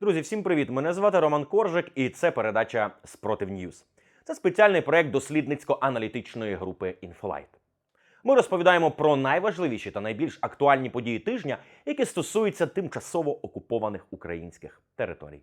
Друзі, всім привіт! Мене звати Роман Коржик, і це передача Спротив Ньюз. Це спеціальний проект дослідницько-аналітичної групи Інфолайт. Ми розповідаємо про найважливіші та найбільш актуальні події тижня, які стосуються тимчасово окупованих українських територій.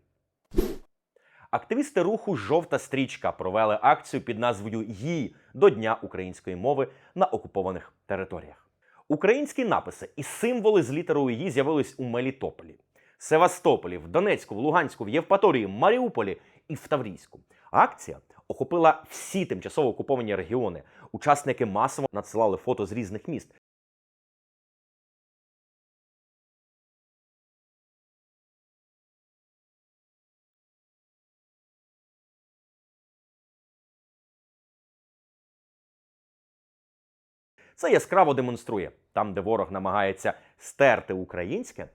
Активісти руху Жовта стрічка провели акцію під назвою «Ї до Дня української мови на окупованих територіях. Українські написи і символи з літерою «Ї» з'явились у Мелітополі, Севастополі, в Донецьку, в Луганську, в Євпаторії, Маріуполі і в Таврійську. Акція охопила всі тимчасово окуповані регіони. Учасники масово надсилали фото з різних міст. Це яскраво демонструє там, де ворог намагається стерти українське.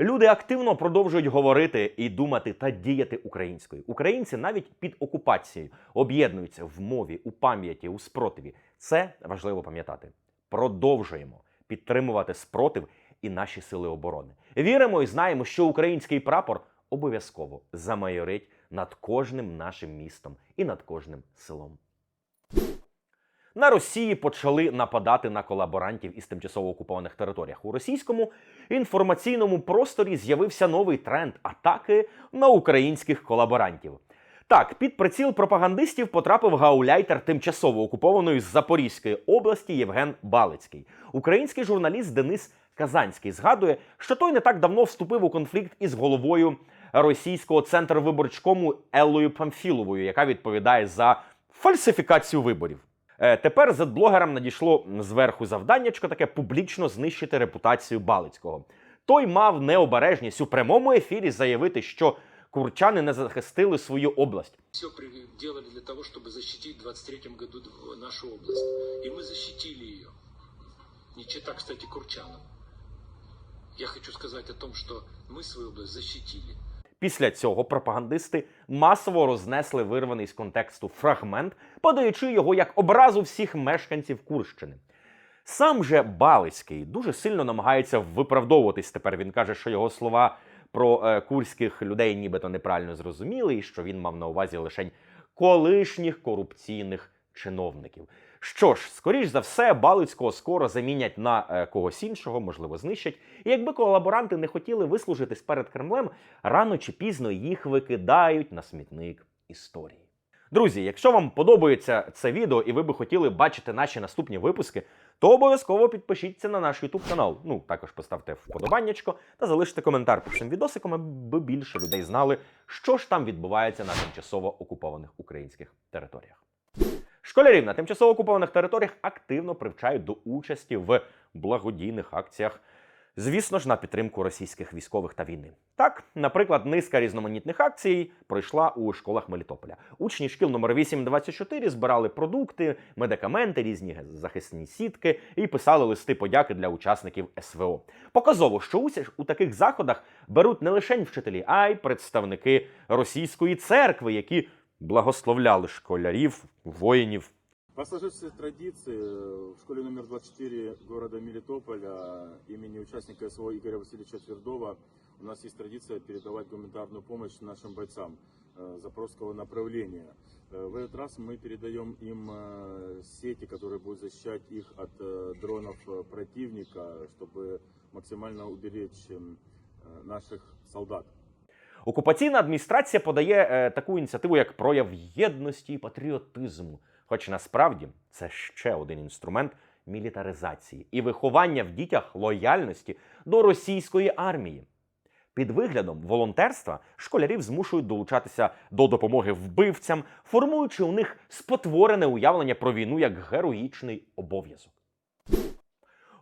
Люди активно продовжують говорити і думати та діяти українською. Українці навіть під окупацією об'єднуються в мові, у пам'яті, у спротиві. Це важливо пам'ятати. Продовжуємо підтримувати спротив і наші сили оборони. Віримо і знаємо, що український прапор обов'язково замайорить над кожним нашим містом і над кожним селом. На Росії почали нападати на колаборантів із тимчасово окупованих територіях. У російському інформаційному просторі з'явився новий тренд атаки на українських колаборантів. Так, під приціл пропагандистів потрапив гауляйтер тимчасово окупованої Запорізької області Євген Балицький. Український журналіст Денис Казанський згадує, що той не так давно вступив у конфлікт із головою російського центру виборчкому Еллою Памфіловою, яка відповідає за фальсифікацію виборів. Е, Тепер зетблогерам надійшло зверху завданнячко таке публічно знищити репутацію Балицького. Той мав необережність у прямому ефірі заявити, що курчани не захистили свою область. Все делали для того, чтобы защитить в 23 году д- нашу область. И мы защитили ее. Не чита, кстати, Курчанам. Я хочу сказать о том, что мы свою область защитили. Після цього пропагандисти масово рознесли вирваний з контексту фрагмент, подаючи його як образу всіх мешканців Курщини. Сам же Балицький дуже сильно намагається виправдовуватись. Тепер він каже, що його слова про е, курських людей нібито неправильно зрозуміли, і що він мав на увазі лише колишніх корупційних чиновників. Що ж, скоріш за все, Балицького скоро замінять на е, когось іншого, можливо, знищать. І якби колаборанти не хотіли вислужитись перед Кремлем, рано чи пізно їх викидають на смітник історії. Друзі, якщо вам подобається це відео і ви би хотіли бачити наші наступні випуски, то обов'язково підпишіться на наш YouTube канал. Ну також поставте вподобаннячко та залиште коментар під цим відосиком, аби більше людей знали, що ж там відбувається на тимчасово окупованих українських територіях. Школярів на тимчасово окупованих територіях активно привчають до участі в благодійних акціях. Звісно ж, на підтримку російських військових та війни. Так, наприклад, низка різноманітних акцій пройшла у школах Мелітополя. Учні шкіл номер 8-24 збирали продукти, медикаменти, різні захисні сітки і писали листи подяки для учасників СВО. Показово, що у таких заходах беруть не лише вчителі, а й представники російської церкви, які благословляли школярів, воїнів По сложившейся традиции в школе номер 24 города Мелитополя имени участника СВО Игоря Васильевича Твердова у нас есть традиция передавать гуманитарную помощь нашим бойцам э, Запорожского направления. Э, В этот раз мы передаем им э, сети, которые будут защищать их от э, дронов э, противника, чтобы максимально уберечь эм, э, наших солдат. Окупаційна адміністрація подає е, таку ініціативу як прояв єдності і патріотизму. Хоч насправді це ще один інструмент мілітаризації і виховання в дітях лояльності до російської армії. Під виглядом волонтерства школярів змушують долучатися до допомоги вбивцям, формуючи у них спотворене уявлення про війну як героїчний обов'язок.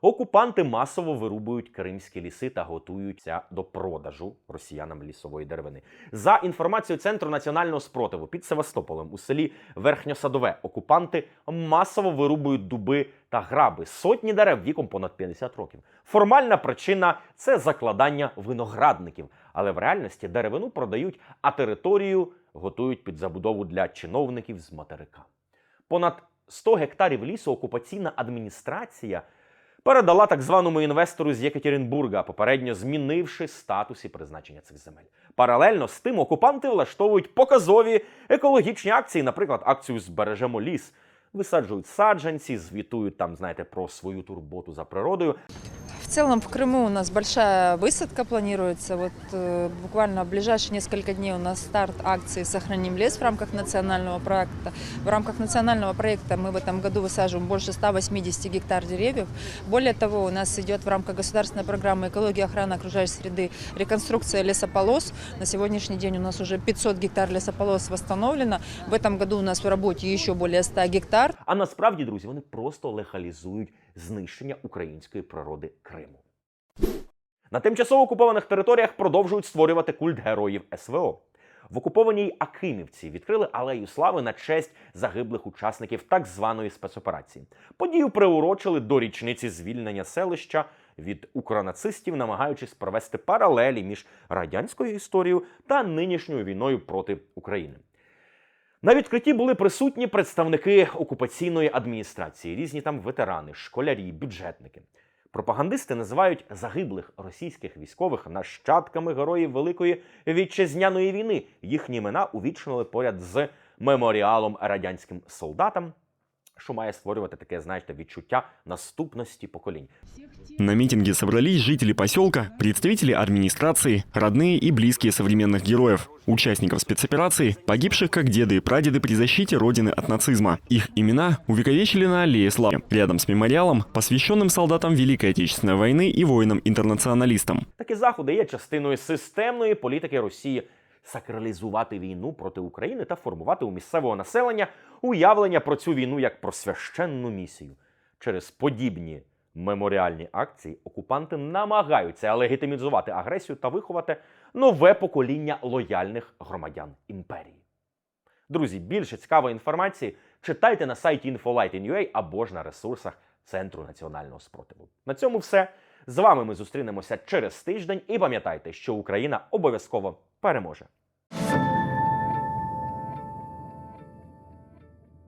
Окупанти масово вирубують кримські ліси та готуються до продажу росіянам лісової деревини. За інформацією Центру національного спротиву під Севастополем у селі Верхньосадове окупанти масово вирубують дуби та граби сотні дерев віком понад 50 років. Формальна причина це закладання виноградників, але в реальності деревину продають, а територію готують під забудову для чиновників з материка. Понад 100 гектарів лісу окупаційна адміністрація передала так званому інвестору з Єкатеринбурга, попередньо змінивши статус і призначення цих земель. Паралельно з тим окупанти влаштовують показові екологічні акції, наприклад, акцію Збережемо ліс. Висаджують саджанці, звітують там, знаєте, про свою турботу за природою В целом в Крыму у нас большая высадка планируется. Вот э, буквально в ближайшие несколько дней у нас старт акции «Сохраним лес» в рамках национального проекта. В рамках национального проекта мы в этом году высаживаем больше 180 гектар деревьев. Более того, у нас идет в рамках государственной программы «Экология и охрана окружающей среды» реконструкция лесополос. На сегодняшний день у нас уже 500 гектар лесополос восстановлено. В этом году у нас в работе еще более 100 гектар. А насправді, друзі, вони просто легалізують знищення української природи Криму. На тимчасово окупованих територіях продовжують створювати культ героїв СВО. В окупованій Акимівці відкрили алею слави на честь загиблих учасників так званої спецоперації. Подію приурочили до річниці звільнення селища від укронацистів, намагаючись провести паралелі між радянською історією та нинішньою війною проти України. На відкритті були присутні представники окупаційної адміністрації, різні там ветерани, школярі, бюджетники. Пропагандисти називають загиблих російських військових нащадками героїв Великої вітчизняної війни. Їхні імена увічнили поряд з меморіалом радянським солдатам, що має створювати таке, знаєте, відчуття наступності поколінь. На митинге собрались жители поселка, представители администрации, родные и близкие современных героев, участников спецоперации, погибших как деды и прадеды при защите Родины от нацизма. Их имена увековечили на аллее славы, рядом с мемориалом, посвященным солдатам Великой Отечественной войны и воинам-интернационалистам. Такі заходи є частиною системної політики Росії сакралізувати війну проти України та формувати у місцевого населення уявлення про цю війну як про священну місію. Через подібні меморіальні акції окупанти намагаються легітимізувати агресію та виховати нове покоління лояльних громадян імперії. Друзі, більше цікавої інформації читайте на сайті Infolight.in.ua або ж на ресурсах Центру національного спротиву. На цьому все. З вами ми зустрінемося через тиждень і пам'ятайте, що Україна обов'язково переможе.